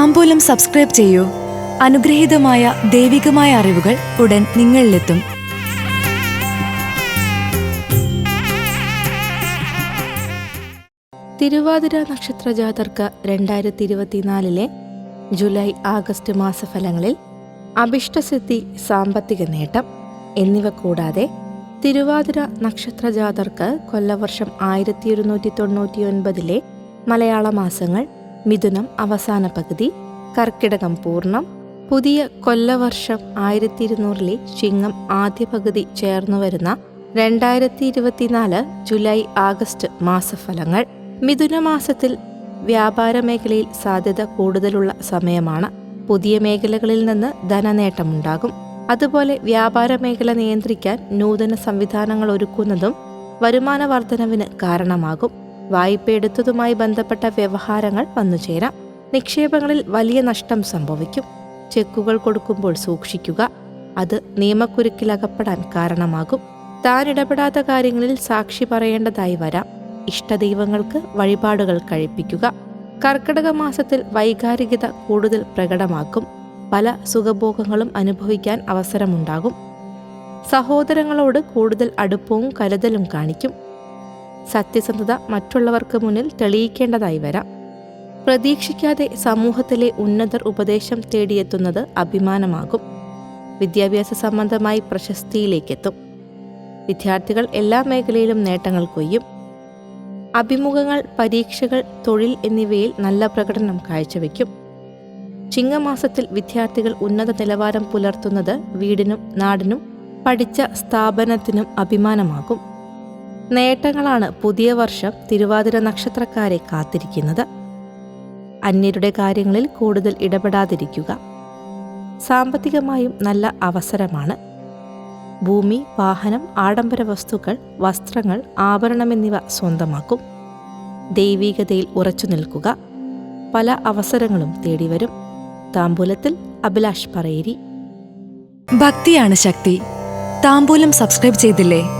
താമ്പൂലം subscribe ചെയ്യൂ. അനുഗ്രഹീതമായ ദൈവികമായ അറിവുകൾ ഉടൻ നിങ്ങളിലെത്തും. തിരുവാതിര നക്ഷത്ര ജാതർക്ക് രണ്ടായിരത്തി ഇരുപത്തിനാലിലെ ജൂലൈ ആഗസ്റ്റ് മാസഫലങ്ങളിൽ അഭിഷ്ടസിദ്ധി സാമ്പത്തിക നേട്ടം എന്നിവ കൂടാതെ തിരുവാതിര നക്ഷത്ര ജാതർക്ക് കൊല്ലവർഷം ആയിരത്തി ഒരുന്നൂറ്റി തൊണ്ണൂറ്റി ഒൻപതിലെ മലയാള മാസങ്ങൾ മിഥുനം അവസാന പകുതി കർക്കിടകം പൂർണം പുതിയ കൊല്ലവർഷം ആയിരത്തി ഇരുന്നൂറിലെ ചിങ്ങം ആദ്യ പകുതി ചേർന്നു വരുന്ന രണ്ടായിരത്തി ഇരുപത്തിനാല് ജൂലൈ ആഗസ്റ്റ് മാസഫലങ്ങൾ. മിഥുന മാസത്തിൽ വ്യാപാര മേഖലയിൽ സാധ്യത കൂടുതലുള്ള സമയമാണ്. പുതിയ മേഖലകളിൽ നിന്ന് ധനനേട്ടമുണ്ടാകും. അതുപോലെ വ്യാപാര മേഖല നിയന്ത്രിക്കാൻ നൂതന സംവിധാനങ്ങൾ ഒരുക്കുന്നതും വരുമാന വർധനവിന് കാരണമാകും. വായ്പയെടുത്തതുമായി ബന്ധപ്പെട്ട വ്യവഹാരങ്ങൾ വന്നുചേരാം നിക്ഷേപങ്ങളിൽ വലിയ നഷ്ടം സംഭവിക്കും. ചെക്കുകൾ കൊടുക്കുമ്പോൾ സൂക്ഷിക്കുക. അത് നിയമക്കുരുക്കിലകപ്പെടാൻ കാരണമാകും. താൻ ഇടപെടാത്ത കാര്യങ്ങളിൽ സാക്ഷി പറയേണ്ടതായി വരാം. ഇഷ്ടദൈവങ്ങൾക്ക് വഴിപാടുകൾ കഴിപ്പിക്കുക. കർക്കിടക മാസത്തിൽ വൈകാരികത കൂടുതൽ പ്രകടമാക്കും. പല സുഖഭോഗങ്ങളും അനുഭവിക്കാൻ അവസരമുണ്ടാകും. സഹോദരങ്ങളോട് കൂടുതൽ അടുപ്പവും കരുതലും കാണിക്കും. സത്യസന്ധത മറ്റുള്ളവർക്ക് മുന്നിൽ തെളിയിക്കേണ്ടതായി വരാം. പ്രതീക്ഷിക്കാതെ സമൂഹത്തിലെ ഉന്നതർ ഉപദേശം തേടിയെത്തുന്നത് അഭിമാനമാകും. വിദ്യാഭ്യാസ സംബന്ധമായി പ്രശസ്തിയിലേക്കെത്തും. വിദ്യാർത്ഥികൾ എല്ലാ മേഖലയിലും നേട്ടങ്ങൾ കൊയ്യും. അഭിമുഖങ്ങൾ പരീക്ഷകൾ തൊഴിൽ എന്നിവയിൽ നല്ല പ്രകടനം കാഴ്ചവെക്കും. ചിങ്ങമാസത്തിൽ വിദ്യാർത്ഥികൾ ഉന്നത നിലവാരം പുലർത്തുന്നത് വീടിനും നാടിനും പഠിച്ച സ്ഥാപനത്തിനും അഭിമാനമാകും. നേട്ടങ്ങളാണ് പുതിയ വർഷം തിരുവാതിര നക്ഷത്രക്കാരെ കാത്തിരിക്കുന്നത്. അന്യരുടെ കാര്യങ്ങളിൽ കൂടുതൽ ഇടപെടാതിരിക്കുക സാമ്പത്തികമായും നല്ല അവസരമാണ്. ഭൂമി വാഹനം ആഡംബര വസ്തുക്കൾ വസ്ത്രങ്ങൾ ആഭരണം എന്നിവ സ്വന്തമാക്കും. ദൈവീകതയിൽ ഉറച്ചു നിൽക്കുക. പല അവസരങ്ങളും തേടിവരും. താമ്പൂലത്തിൽ അഭിലാഷ് പറയേരി. ഭക്തിയാണ് ശക്തി. താമ്പൂലം സബ്സ്ക്രൈബ് ചെയ്തില്ലേ?